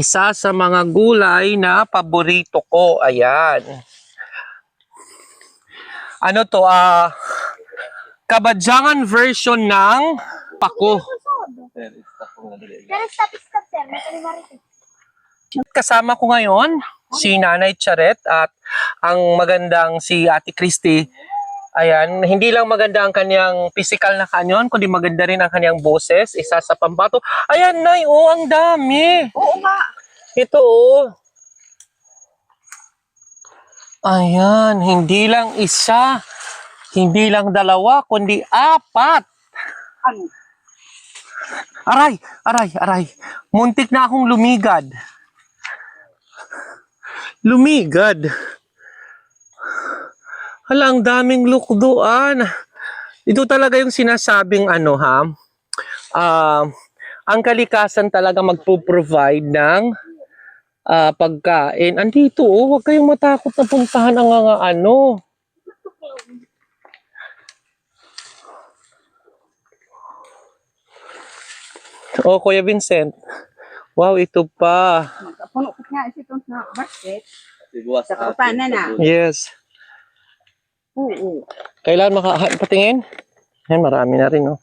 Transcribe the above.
Isa sa mga gulay na paborito ko. Ayan. Ano to? Ah, kabadyangan version ng pako. Kasama ko ngayon si Nanay Charet at ang magandang si Ate Christy. Ayan, hindi lang maganda ang kanyang physical na kanyon, kundi maganda rin ang kanyang boses, isa sa pambato. Ayan, Nay, oh, ang dami. Oo nga. Ito, oh. Ayan, hindi lang isa, hindi lang dalawa, kundi apat. Ano? Aray, aray, aray. Muntik na akong lumigad. Lumigad. Hala, ang daming lukduan. Ito talaga yung sinasabing ano ha. Ah, ang kalikasan talaga magpo-provide ng ah, pagkain. Andito oh, huwag kayong matakot na puntahan ang mga ano. Oh, Kuya Vincent. Wow, ito pa. Puno ko nga ito na basket. Na. Yes. Oo. Kailan maka patingin? Yan, marami na rin, oh.